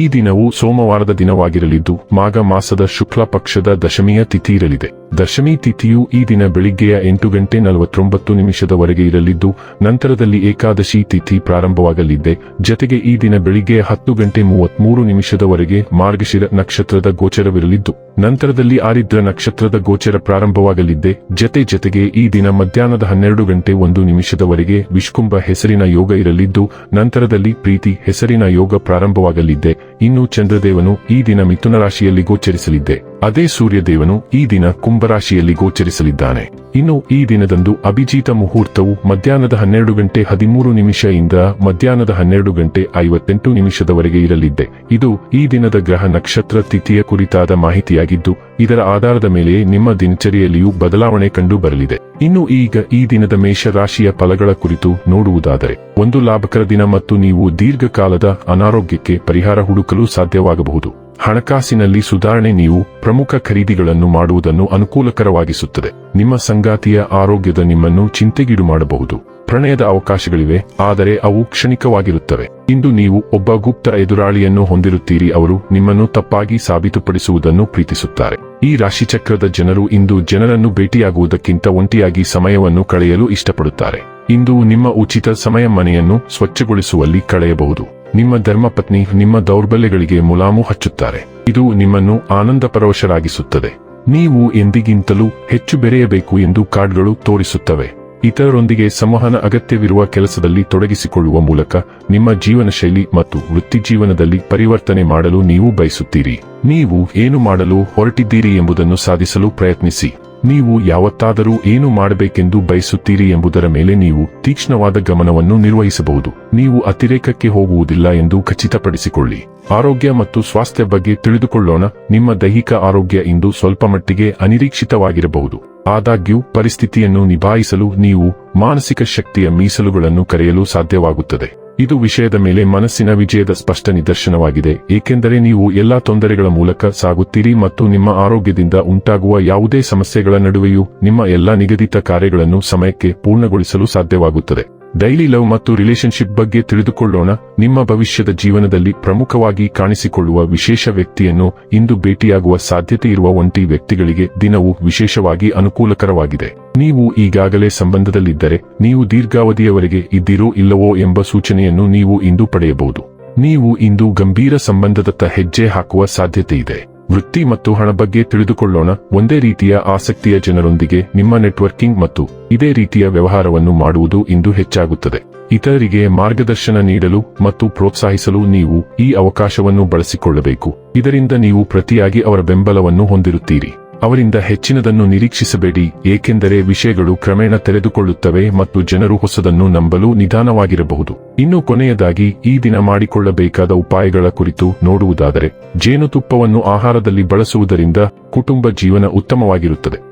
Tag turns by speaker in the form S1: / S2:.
S1: ಈ ದಿನವು ಸೋಮವಾರದ ದಿನವಾಗಿರಲಿದ್ದು, ಮಾಘ ಮಾಸದ ಶುಕ್ಲ ಪಕ್ಷದ ದಶಮಿಯ ತಿಥಿ ಇರಲಿದೆ ದಶಮಿ ತಿಥಿಯು ಈ ದಿನ ಬೆಳಿಗ್ಗೆಯ ಎಂಟು ಗಂಟೆ ನಲವತ್ತೊಂಬತ್ತು ನಿಮಿಷದವರೆಗೆ ಇರಲಿದ್ದು, ನಂತರದಲ್ಲಿ ಏಕಾದಶಿ ತಿಥಿ ಪ್ರಾರಂಭವಾಗಲಿದೆ. ಜತೆಗೆ ಈ ದಿನ ಬೆಳಿಗ್ಗೆ ಹತ್ತು ಗಂಟೆ ಮೂವತ್ಮೂರು ನಿಮಿಷದವರೆಗೆ ಮಾರ್ಗಶಿರ ನಕ್ಷತ್ರದ ಗೋಚರವಿರಲಿದ್ದು, ನಂತರದಲ್ಲಿ ಆರಿದ್ರ ನಕ್ಷತ್ರದ ಗೋಚರ ಪ್ರಾರಂಭವಾಗಲಿದೆ. ಜತೆ ಜತೆಗೆ ಈ ದಿನ ಮಧ್ಯಾಹ್ನದ ಹನ್ನೆರಡು ಗಂಟೆ ಒಂದು ನಿಮಿಷದವರೆಗೆ ವಿಷ್ಕುಂಭ ಹೆಸರಿನ ಯೋಗ ಇರಲಿದ್ದು, ನಂತರದಲ್ಲಿ ಪ್ರೀತಿ ಹೆಸರಿನ ಯೋಗ ಪ್ರಾರಂಭವಾಗಲಿದೆ. ಇನ್ನು ಚಂದ್ರದೇವನು ಈ ದಿನ ಮಿಥುನ ರಾಶಿಯಲ್ಲಿ ಗೋಚರಿಸಲಿದ್ದೆ. ಅದೇ ಸೂರ್ಯದೇವನು ಈ ದಿನ ಕುಂಭರಾಶಿಯಲ್ಲಿ ಗೋಚರಿಸಲಿದ್ದಾನೆ. ಇನ್ನು ಈ ದಿನದಂದು ಅಭಿಜೀತ ಮುಹೂರ್ತವು ಮಧ್ಯಾಹ್ನದ ಹನ್ನೆರಡು ಗಂಟೆ ಹದಿಮೂರು ನಿಮಿಷ ಇಂದ ಮಧ್ಯಾಹ್ನದ ಹನ್ನೆರಡು ಗಂಟೆ ಐವತ್ತೆಂಟು ನಿಮಿಷದವರೆಗೆ ಇರಲಿದ್ದೆ. ಇದು ಈ ದಿನದ ಗ್ರಹ ನಕ್ಷತ್ರ ತಿಥಿಯ ಕುರಿತಾದ ಮಾಹಿತಿಯಾಗಿದ್ದು ಇದರ ಆಧಾರದ ಮೇಲೆ ನಿಮ್ಮ ದಿನಚರಿಯಲ್ಲಿಯೂ ಬದಲಾವಣೆ ಕಂಡು ಬರಲಿದೆ. ಇನ್ನು ಈಗ ಈ ದಿನದ ಮೇಷ ರಾಶಿಯ ಫಲಗಳ ಕುರಿತು ನೋಡುವುದಾದರೆ, ಒಂದು ಲಾಭಕರ ದಿನ ಮತ್ತು ನೀವು ದೀರ್ಘಕಾಲದ ಅನಾರೋಗ್ಯಕ್ಕೆ ಪರಿಹಾರ ಹುಡುಕಲು ಸಾಧ್ಯವಾಗಬಹುದು. ಹಣಕಾಸಿನಲ್ಲಿ ಸುಧಾರಣೆ ನೀವು ಪ್ರಮುಖ ಖರೀದಿಗಳನ್ನು ಮಾಡುವುದನ್ನು ಅನುಕೂಲಕರವಾಗಿಸುತ್ತದೆ. ನಿಮ್ಮ ಸಂಗಾತಿಯ ಆರೋಗ್ಯದ ನಿಮ್ಮನ್ನು ಚಿಂತೆಗೀಡು ಮಾಡಬಹುದು. ಪ್ರಣಯದ ಅವಕಾಶಗಳಿವೆ, ಆದರೆ ಅವು ಕ್ಷಣಿಕವಾಗಿರುತ್ತವೆ. ಇಂದು ನೀವು ಒಬ್ಬ ಗುಪ್ತ ಎದುರಾಳಿಯನ್ನು ಹೊಂದಿರುತ್ತೀರಿ, ಅವರು ನಿಮ್ಮನ್ನು ತಪ್ಪಾಗಿ ಸಾಬೀತುಪಡಿಸುವುದನ್ನು ಪ್ರೀತಿಸುತ್ತಾರೆ. ಈ ರಾಶಿಚಕ್ರದ ಜನರು ಇಂದು ಜನರನ್ನು ಭೇಟಿಯಾಗುವುದಕ್ಕಿಂತ ಒಂಟಿಯಾಗಿ ಸಮಯವನ್ನು ಕಳೆಯಲು ಇಷ್ಟಪಡುತ್ತಾರೆ. ಇಂದು ನಿಮ್ಮ ಉಚಿತ ಸಮಯ ಮನೆಯನ್ನು ಸ್ವಚ್ಛಗೊಳಿಸುವಲ್ಲಿ ಕಳೆಯಬಹುದು. ನಿಮ್ಮ ಧರ್ಮಪತ್ನಿ ನಿಮ್ಮ ದೌರ್ಬಲ್ಯಗಳಿಗೆ ಮುಲಾಮು ಹಚ್ಚುತ್ತಾರೆ. ಇದು ನಿಮ್ಮನ್ನು ಆನಂದ ಪರವಶರಾಗಿಸುತ್ತದೆ ನೀವು ಎಂದಿಗಿಂತಲೂ ಹೆಚ್ಚು ಬೆರೆಯಬೇಕು ಎಂದು ಕಾರ್ಡ್ಗಳು ತೋರಿಸುತ್ತವೆ. ಇತರರೊಂದಿಗೆ ಸಂವಹನ ಅಗತ್ಯವಿರುವ ಕೆಲಸದಲ್ಲಿ ತೊಡಗಿಸಿಕೊಳ್ಳುವ ಮೂಲಕ ನಿಮ್ಮ ಜೀವನ ಶೈಲಿ ಮತ್ತು ವೃತ್ತಿಜೀವನದಲ್ಲಿ ಪರಿವರ್ತನೆ ಮಾಡಲು ನೀವು ಬಯಸುತ್ತೀರಿ. ನೀವು ಏನು ಮಾಡಲು ಹೊರಟಿದ್ದೀರಿ ಎಂಬುದನ್ನು ಸಾಧಿಸಲು ಪ್ರಯತ್ನಿಸಿ. ನೀವು ಯಾವತ್ತಾದರೂ ಏನು ಮಾಡಬೇಕೆಂದು ಬಯಸುತ್ತೀರಿ ಎಂಬುದರ ಮೇಲೆ ನೀವು ತೀಕ್ಷ್ಣವಾದ ಗಮನವನ್ನು ನಿರ್ವಹಿಸಬಹುದು. ನೀವು ಅತಿರೇಕಕ್ಕೆ ಹೋಗುವುದಿಲ್ಲ ಎಂದು ಖಚಿತಪಡಿಸಿಕೊಳ್ಳಿ. ಆರೋಗ್ಯ ಮತ್ತು ಸ್ವಾಸ್ಥ್ಯ ಬಗ್ಗೆ ತಿಳಿದುಕೊಳ್ಳೋಣ. ನಿಮ್ಮ ದೈಹಿಕ ಆರೋಗ್ಯ ಇಂದು ಸ್ವಲ್ಪ ಮಟ್ಟಿಗೆ ಅನಿರೀಕ್ಷಿತವಾಗಿರಬಹುದು. ಆದಾಗ್ಯೂ, ಪರಿಸ್ಥಿತಿಯನ್ನು ನಿಭಾಯಿಸಲು ನೀವು ಮಾನಸಿಕ ಶಕ್ತಿಯ ಮೀಸಲುಗಳನ್ನು ಕರೆಯಲು ಸಾಧ್ಯವಾಗುತ್ತದೆ. ಇದು ವಿಷಯದ ಮೇಲೆ ಮನಸ್ಸಿನ ವಿಜಯದ ಸ್ಪಷ್ಟ ನಿದರ್ಶನವಾಗಿದೆ, ಏಕೆಂದರೆ ನೀವು ಎಲ್ಲಾ ತೊಂದರೆಗಳ ಮೂಲಕ ಸಾಗುತ್ತೀರಿ ಮತ್ತು ನಿಮ್ಮ ಆರೋಗ್ಯದಿಂದ ಉಂಟಾಗುವ ಯಾವುದೇ ಸಮಸ್ಯೆಗಳ ನಡುವೆಯೂ ನಿಮ್ಮ ಎಲ್ಲಾ ನಿಗದಿತ ಕಾರ್ಯಗಳನ್ನು ಸಮಯಕ್ಕೆ ಪೂರ್ಣಗೊಳಿಸಲು ಸಾಧ್ಯವಾಗುತ್ತದೆ. ಡೈಲಿ ಲವ್ ಮತ್ತು ರಿಲೇಶನ್ಶಿಪ್ ಬಗ್ಗೆ ತಿಳಿದುಕೊಳ್ಳೋಣ. ನಿಮ್ಮ ಭವಿಷ್ಯದ ಜೀವನದಲ್ಲಿ ಪ್ರಮುಖವಾಗಿ ಕಾಣಿಸಿಕೊಳ್ಳುವ ವಿಶೇಷ ವ್ಯಕ್ತಿಯನ್ನು ಇಂದು ಭೇಟಿಯಾಗುವ ಸಾಧ್ಯತೆ ಇರುವ ಒಂಟಿ ವ್ಯಕ್ತಿಗಳಿಗೆ ದಿನವು ವಿಶೇಷವಾಗಿ ಅನುಕೂಲಕರವಾಗಿದೆ. ನೀವು ಈಗಾಗಲೇ ಸಂಬಂಧದಲ್ಲಿದ್ದರೆ, ನೀವು ದೀರ್ಘಾವಧಿಯವರೆಗೆ ಇದ್ದೀರೋ ಇಲ್ಲವೋ ಎಂಬ ಸೂಚನೆಯನ್ನು ನೀವು ಇಂದು ಪಡೆಯಬಹುದು. ನೀವು ಇಂದು ಗಂಭೀರ ಸಂಬಂಧದತ್ತ ಹೆಜ್ಜೆ ಹಾಕುವ ಸಾಧ್ಯತೆ ಇದೆ. ವೃತ್ತಿ ಮತ್ತು ಹಣ ಬಗ್ಗೆ ತಿಳಿದುಕೊಳ್ಳೋಣ. ಒಂದೇ ರೀತಿಯ ಆಸಕ್ತಿಯ ಜನರೊಂದಿಗೆ ನಿಮ್ಮ ನೆಟ್ವರ್ಕಿಂಗ್ ಮತ್ತು ಇದೇ ರೀತಿಯ ವ್ಯವಹಾರವನ್ನು ಮಾಡುವುದು ಇಂದು ಹೆಚ್ಚಾಗುತ್ತದೆ. ಇತರರಿಗೆ ಮಾರ್ಗದರ್ಶನ ನೀಡಲು ಮತ್ತು ಪ್ರೋತ್ಸಾಹಿಸಲು ನೀವು ಈ ಅವಕಾಶವನ್ನು ಬಳಸಿಕೊಳ್ಳಬೇಕು. ಇದರಿಂದ ನೀವು ಪ್ರತಿಯಾಗಿ ಅವರ ಬೆಂಬಲವನ್ನು ಹೊಂದಿರುತ್ತೀರಿ. ಅವರಿಂದ ಹೆಚ್ಚಿನದನ್ನು ನಿರೀಕ್ಷಿಸಬೇಡಿ, ಏಕೆಂದರೆ ವಿಷಯಗಳು ಕ್ರಮೇಣ ತೆರೆದುಕೊಳ್ಳುತ್ತವೆ ಮತ್ತು ಜನರು ಹೊಸದನ್ನು ನಂಬಲು ನಿಧಾನವಾಗಿರಬಹುದು. ಇನ್ನು ಕೊನೆಯದಾಗಿ, ಈ ದಿನ ಮಾಡಿಕೊಳ್ಳಬೇಕಾದ ಉಪಾಯಗಳ ಕುರಿತು ನೋಡುವುದಾದರೆ, ಜೇನುತುಪ್ಪವನ್ನು ಆಹಾರದಲ್ಲಿ ಬಳಸುವುದರಿಂದ ಕುಟುಂಬ ಜೀವನ ಉತ್ತಮವಾಗಿರುತ್ತದೆ.